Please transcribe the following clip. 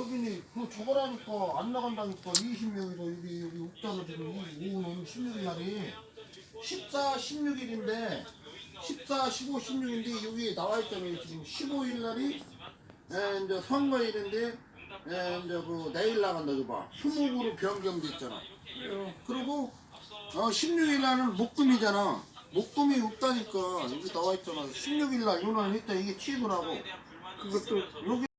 16일이면 저거라니까 안 나간다니까 20명이서 여기 여기 없잖아 지금 오는 16일날이 14, 16일인데 14, 15, 16인데 여기 나와 있잖아요 지금 15일 날이 에, 이제 선거일인데 에, 이제 그 내일 나간다 이거 봐 수목으로 변경됐잖아 그리고 어, 16일 날은 목금이잖아. 목금이 없다니까 여기 나와 있잖아. 16일 날 요날 했다 이게 취소라고. 그것도 여기